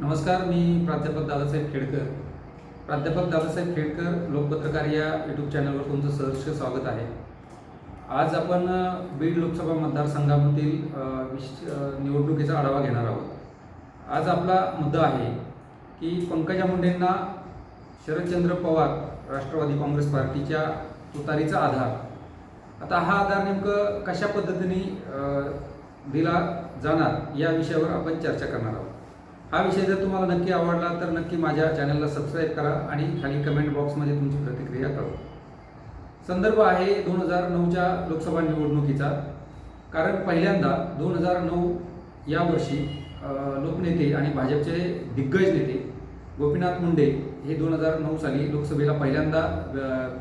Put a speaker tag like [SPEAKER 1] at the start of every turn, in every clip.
[SPEAKER 1] नमस्कार मी प्राध्यापक दादासाहेब खेडकर. प्राध्यापक दादासाहेब खेडकर लोकपत्रकार या यूट्यूब चॅनलवर तुमचं सहर्ष स्वागत आहे. आज आपण बीड लोकसभा मतदारसंघामधील विश- निवडणुकीचा आढावा घेणार आहोत. आज आपला मुद्दा आहे की पंकजा मुंडेंना शरदचंद्र पवार राष्ट्रवादी काँग्रेस पार्टीच्या तुतारीचा आधार. आता हा आधार नेमकं कशा पद्धतीने दिला जाणार या विषयावर आपण चर्चा करणार आहोत. हा विषय जर तुम्हाला नक्की आवडला तर नक्की माझ्या चॅनलला सबस्क्राईब करा आणि खाली कमेंट बॉक्समध्ये तुमची प्रतिक्रिया कळवा संदर्भ आहे दोन हजार नऊच्या लोकसभा निवडणुकीचा. कारण पहिल्यांदा दोन हजार नऊ या वर्षी लोकनेते आणि भाजपचे दिग्गज नेते गोपीनाथ मुंडे हे दोन हजार नऊ साली लोकसभेला पहिल्यांदा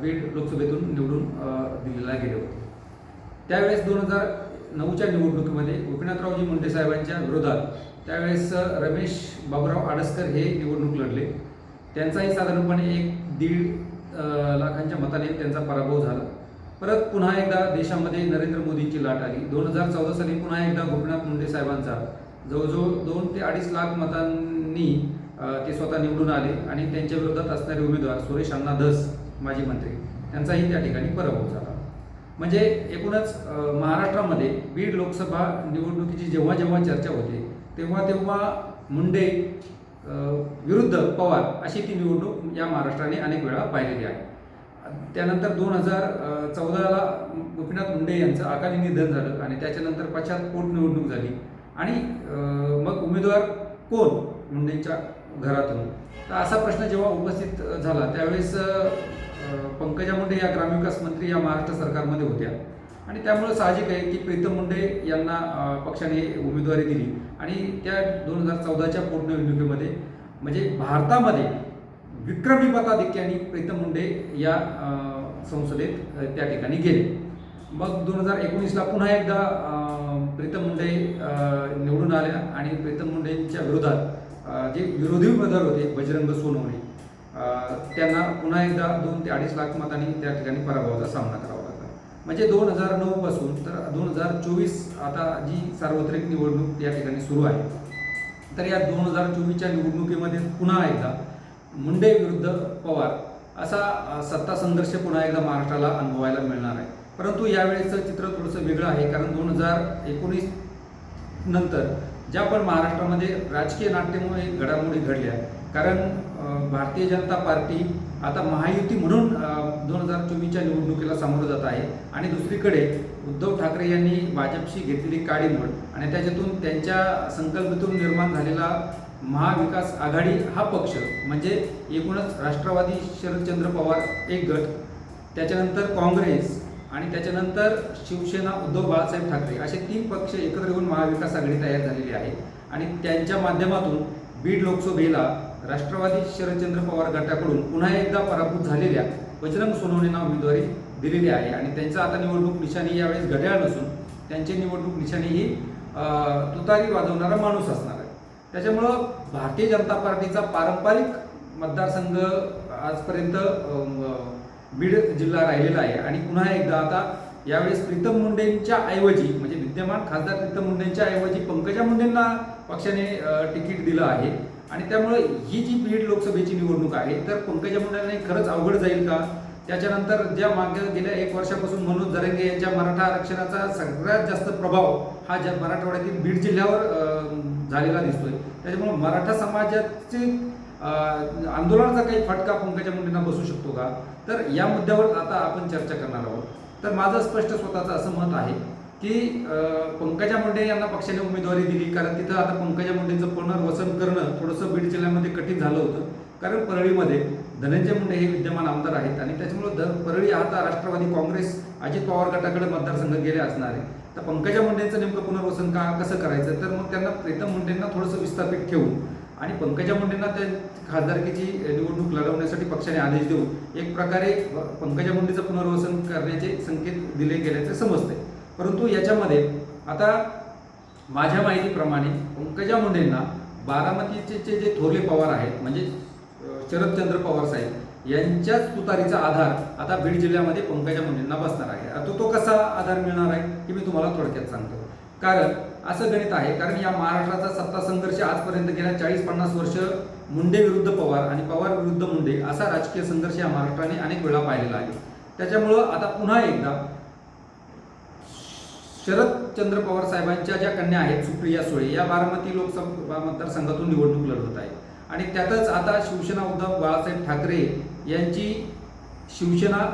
[SPEAKER 1] बीड लोकसभेतून निवडून दिलेला गेले होते. त्यावेळेस दोन हजार नऊच्या निवडणुकीमध्ये गोपीनाथरावजी मुंडे साहेबांच्या विरोधात त्यावेळेस रमेश बाबूराव आडसकर हे निवडणूक लढले. त्यांचाही साधारणपणे एक दीड लाखांच्या मताने त्यांचा पराभव झाला. परत पुन्हा एकदा देशामध्ये नरेंद्र मोदींची लाट आली. दोन हजार चौदा साली पुन्हा एकदा गोपीनाथ मुंडे साहेबांचा जवळजवळ दोन ते अडीच लाख मतांनी ते स्वतः निवडून आले आणि त्यांच्या विरोधात असणारे उमेदवार सुरेश अण्णा धस माजी मंत्री त्यांचाही त्या ठिकाणी पराभव झाला. म्हणजे एकूणच महाराष्ट्रामध्ये बीड लोकसभा निवडणुकीची जेव्हा जेव्हा चर्चा होते तेव्हा तेव्हा मुंडे विरुद्ध पवार अशी ती निवडणूक या महाराष्ट्राने अनेक वेळा पाहिलेली आहे. त्यानंतर दोन हजार चौदाला गोपीनाथ मुंडे यांचं अकाली निधन झालं आणि त्याच्यानंतर पश्चात पोटनिवडणूक झाली. आणि मग उमेदवार कोण मुंडेंच्या घरातून? तर असा प्रश्न जेव्हा उपस्थित झाला त्यावेळेस पंकजा मुंडे या ग्रामविकास मंत्री या महाराष्ट्र सरकारमध्ये होत्या. आणि त्यामुळे साहजिक आहे की प्रीतम मुंडे यांना पक्षाने उमेदवारी दिली. आणि त्या दोन हजार चौदाच्या पोटनिवडणुकीमध्ये म्हणजे भारतामध्ये विक्रमी मताधिक्याने प्रीतम मुंडे या संसदेत त्या ठिकाणी गेले. मग दोन हजार एकोणीसला पुन्हा एकदा प्रीतम मुंडे निवडून आल्या. आणि प्रीतम मुंडेंच्या विरोधात जे विरोधी उमेदवार होते बजरंग सोनवणे त्यांना पुन्हा एकदा दोन ते अडीच लाख मतांनी त्या ठिकाणी पराभवाचा सामना करावा लागला. म्हणजे दोन हजार नऊ पासून तर दोन हजार चोवीस आता जी सार्वत्रिक निवडणूक या ठिकाणी सुरू आहे तर या दोन हजार चोवीसच्या निवडणुकीमध्ये पुन्हा एकदा मुंडे विरुद्ध पवार असा सत्ता संघर्ष पुन्हा एकदा महाराष्ट्राला अनुभवायला मिळणार आहे. परंतु यावेळेचं चित्र थोडंसं वेगळं आहे कारण दोन हजार एकोणीस नंतर ज्या पण महाराष्ट्रामध्ये राजकीय नाट्यमुळे घडामोडी घडल्या कारण भारतीय जनता पार्टी आता महायुती म्हणून दोन हजार चोवीसच्या निवडणुकीला सामोरं जात आहे. आणि दुसरीकडे उद्धव ठाकरे यांनी भाजपशी घेतलेली काडीमोड आणि त्याच्यातून त्यांच्या संकल्पनेतून निर्माण झालेला महाविकास आघाडी हा पक्ष म्हणजे एकूणच राष्ट्रवादी शरदचंद्र पवार एक गट. त्याच्यानंतर काँग्रेस आणि त्याच्यानंतर शिवसेना उद्धव बाळासाहेब ठाकरे असे तीन पक्ष एकत्र येऊन महाविकास आघाडी तयार झालेली आहे. आणि त्यांच्या माध्यमातून बीड लोकसभेला राष्ट्रवादी शरदचंद्र पवार गटाकडून पुन्हा एकदा पराभूत झालेल्या बजरंग सोनवणेंना उमेदवारी दिलेली आहे. आणि त्यांचा आता निवडणूक निशाणी यावेळेस घड्याळ नसून त्यांची निवडणूक निशाणी ही तुतारी वाजवणारा माणूस असणार आहे. त्याच्यामुळं भारतीय जनता पार्टीचा पारंपरिक मतदारसंघ आजपर्यंत बीड जिल्हा राहिलेला आहे. आणि पुन्हा एकदा आता यावेळेस प्रीतम मुंडेंच्या ऐवजी म्हणजे विद्यमान खासदार प्रीतम मुंडेंच्या ऐवजी पंकजा मुंडेंना पक्षाने तिकीट दिलं आहे. आणि त्यामुळे ही जी बीड लोकसभेची निवडणूक आहे तर पंकजा मुंडेंना खरंच अवघड जाईल का? त्याच्यानंतर ज्या मागे गेल्या एक वर्षापासून मनोज जरंगे यांच्या मराठा आरक्षणाचा सगळ्यात जास्त प्रभाव हा ज्या मराठवाड्यातील बीड जिल्ह्यावर झालेला दिसतोय. त्याच्यामुळे मराठा समाजाचे आंदोलनाचा काही फटका पंकजा मुंडेंना बसू शकतो का? तर या मुद्द्यावर आता आपण चर्चा करणार आहोत. तर माझं स्पष्ट स्वतःचं असं मत आहे की पंकजा मुंडे यांना पक्षाने उमेदवारी दिली कारण तिथं आता पंकजा मुंडेंचं पुनर्वसन करणं थोडंसं बीड जिल्ह्यामध्ये कठीण झालं होतं. कारण परळीमध्ये धनंजय मुंडे हे विद्यमान आमदार आहेत आणि त्याच्यामुळे ध परळी आता राष्ट्रवादी काँग्रेस अजित पवार गटाकडे मतदारसंघ गेले असणार आहे. तर पंकजा मुंडेंचं नेमकं पुनर्वसन का कसं करायचं? तर मग त्यांना प्रीतम मुंडेंना थोडंसं विस्थापित ठेवून आणि पंकजा मुंडेंना त्या खासदारकीची निवडणूक लढवण्यासाठी पक्षाने आदेश देऊन एक प्रकारे पंकजा मुंडेचं पुनर्वसन करण्याचे संकेत दिले गेल्याचे समजते. परंतु याच्यामध्ये आता माझ्या माहितीप्रमाणे पंकजा मुंडेंना बारामतीचे जे- जे थोरले पवार आहेत म्हणजे शरदचंद्र पवार साहेब यांच्याच तुतारीचा आधार आता बीड जिल्ह्यामध्ये पंकजा मुंडेंना बसणार आहे. आता तो कसा आधार मिळणार आहे हे मी तुम्हाला थोडक्यात सांगतो. कारण असं गणित आहे कारण या महाराष्ट्राचा सत्ता संघर्ष आजपर्यंत गेल्या चाळीस पन्नास वर्ष मुंडे विरुद्ध पवार आणि पवार विरुद्ध मुंडे असा राजकीय संघर्ष या महाराष्ट्राने अनेक वेळा पाहिलेला आहे. त्याच्यामुळं आता पुन्हा एकदा शरदचंद्र पवार साहेबांच्या ज्या कन्या आहेत सुप्रिया सुळे या बारामती लोकसभा मतदारसंघातून निवडणूक लढवत आहे आणि त्यातच आता शिवसेना उद्धव बाळासाहेब ठाकरे यांची शिवसेना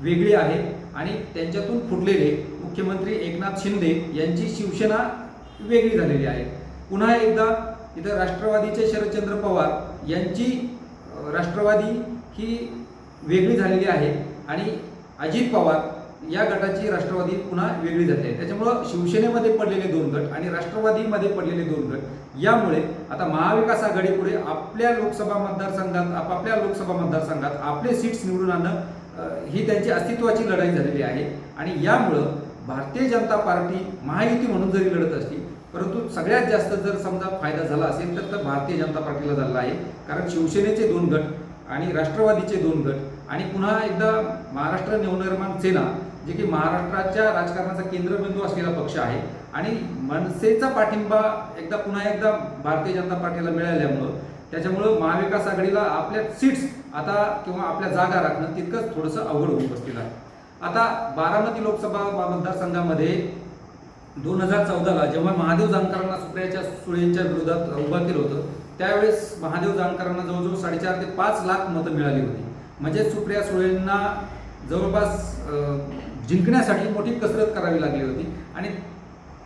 [SPEAKER 1] वेगळी आहे. आणि त्यांच्यातून फुटलेले मुख्यमंत्री एकनाथ शिंदे यांची शिवसेना वेगळी झालेली आहे. पुन्हा एकदा इथं राष्ट्रवादीचे शरदचंद्र पवार यांची राष्ट्रवादी ही वेगळी झालेली आहे आणि अजित पवार या गटाची राष्ट्रवादी पुन्हा वेगळी झाली आहे. त्याच्यामुळं शिवसेनेमध्ये पडलेले दोन गट आणि राष्ट्रवादीमध्ये पडलेले दोन गट यामुळे आता महाविकास आघाडीपुढे आपल्या लोकसभा मतदारसंघात आपापल्या लोकसभा मतदारसंघात आपले सीट्स निवडून आणणं ही त्यांची अस्तित्वाची लढाई झालेली आहे. आणि यामुळं भारतीय जनता पार्टी महायुती म्हणून जरी लढत असली परंतु सगळ्यात जास्त जर समजा फायदा झाला असेल तर तर भारतीय जनता पार्टीला झाला आहे. कारण शिवसेनेचे दोन गट आणि राष्ट्रवादीचे दोन गट आणि पुन्हा एकदा महाराष्ट्र नवनिर्माण सेना जे की महाराष्ट्राच्या राजकारणाचा केंद्रबिंदू असलेला पक्ष आहे. आणि मनसेचा पाठिंबा एकदा पुन्हा एकदा भारतीय जनता पार्टीला मिळाल्यामुळं त्याच्यामुळं महाविकास आघाडीला आपल्या सीट्स आता किंवा आपल्या जागा राखणं तितकंच थोडंसं अवघड होऊन बसलेलं आहे. आता बारामती लोकसभा मतदारसंघामध्ये दोन हजार चौदाला जेव्हा महादेव जानकरांना सुप्रियाच्या सुळेंच्या विरोधात उभा केलं होतं त्यावेळेस महादेव जानकरांना जवळजवळ साडेचार ते पाच लाख मतं मिळाली होती. म्हणजे सुप्रिया सुळेंना जवळपास जिंकण्यासाठी मोठी कसरत करावी लागली होती. आणि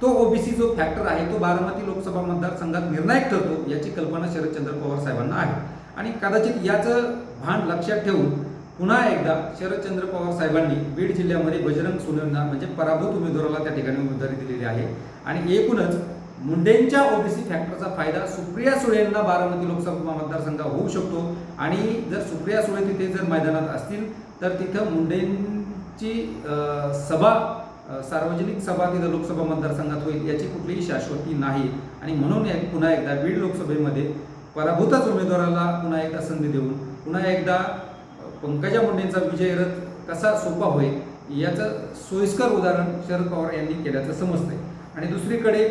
[SPEAKER 1] तो ओबीसी जो फॅक्टर आहे तो बारामती लोकसभा मतदारसंघात निर्णायक ठरतो याची कल्पना शरदचंद्र पवार साहेबांना आहे. आणि कदाचित याचं भान लक्षात ठेवून पुन्हा एकदा शरदचंद्र पवार साहेबांनी बीड जिल्ह्यामध्ये बजरंग सोनवणा म्हणजे पराभूत उमेदवाराला त्या ठिकाणी उमेदवारी दिलेली आहे. आणि एकूणच मुंडेंच्या ओबीसी फॅक्टरचा फायदा सुप्रिया सुळेंना बारामती लोकसभा मतदारसंघ होऊ शकतो. आणि जर सुप्रिया सुळे तिथे जर मैदानात असतील तर तिथं मुंडेंची सभा सार्वजनिक सभा तिथं लोकसभा मतदारसंघात होईल याची कुठलीही शाश्वती नाही. आणि म्हणून एक पुन्हा एकदा बीड लोकसभेमध्ये पराभूतच उमेदवाराला पुन्हा एकदा संधी देऊन पुन्हा एकदा पंकजा मुंडेंचा विजय रथ कसा सोपा होईल याचं सोयीस्कर उदाहरण शरद पवार यांनी केल्याचं समजतंय. आणि दुसरीकडे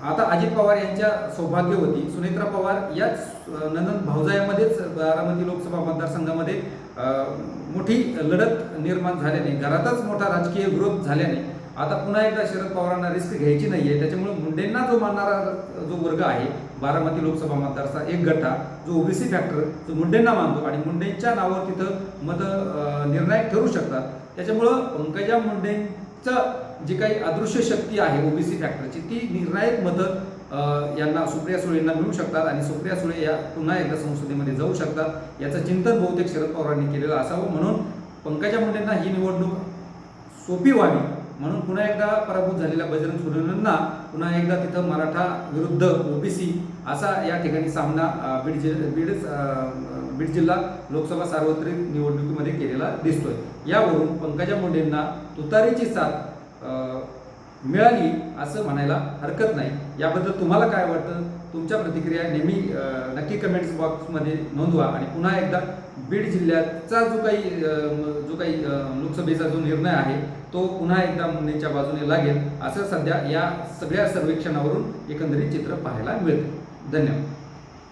[SPEAKER 1] आता अजित पवार यांच्या सौभाग्यवती सुनेत्रा पवार याच नंदन भाऊजायामध्येच बारामती लोकसभा मतदारसंघामध्ये मोठी लढत निर्माण झाल्याने घरातच मोठा राजकीय विरोध झाल्याने आता पुन्हा एकदा शरद पवारांना रिस्क घ्यायची नाहीये. त्याच्यामुळे मुंडेंना जो मानणारा जो वर्ग आहे बारामती लोकसभा मतदारचा एक गटा जो ओबीसी फॅक्टर जो मुंडेंना मानतो आणि मुंडेंच्या नावावर तिथं मत निर्णायक ठरू शकतात. त्याच्यामुळं पंकजा मुंडेंचं जी काही अदृश्य शक्ती आहे ओबीसी फॅक्टरची ती निर्णायक मतं यांना सुप्रिया सुळे यांना मिळू शकतात आणि सुप्रिया सुळे या पुन्हा एकदा संसदेमध्ये जाऊ शकतात. याचं चिंतन बहुतेक शरद पवारांनी केलेलं असावं म्हणून पंकजा मुंडेंना ही निवडणूक सोपी व्हावी. म्हणून पुन्हा एकदा पराभूत झालेल्या बजरंग सोरेंना पुन्हा एकदा तिथं मराठा विरुद्ध ओबीसी असा या ठिकाणी सामना बीड जिल्हा बीड बीड जिल्हा लोकसभा सार्वत्रिक निवडणुकीमध्ये केलेला दिसतोय. यावरून पंकजा मुंडेंना तुतारीची साथ मिळाली असं म्हणायला हरकत नाही. याबद्दल तुम्हाला काय वाटतं? तुमच्या प्रतिक्रिया नेहमी नक्की कमेंट्स बॉक्समध्ये नोंदवा आणि पुन्हा एकदा बीड जिल्ह्याचा जो काही जो काही लोकसभेचा जो निर्णय आहे तो पुन्हा एकदा मुंडेंच्या बाजूने लागेल असं सध्या या सगळ्या सर्वेक्षणावरून एकंदरीत चित्र पाहायला मिळतं. धन्यवाद.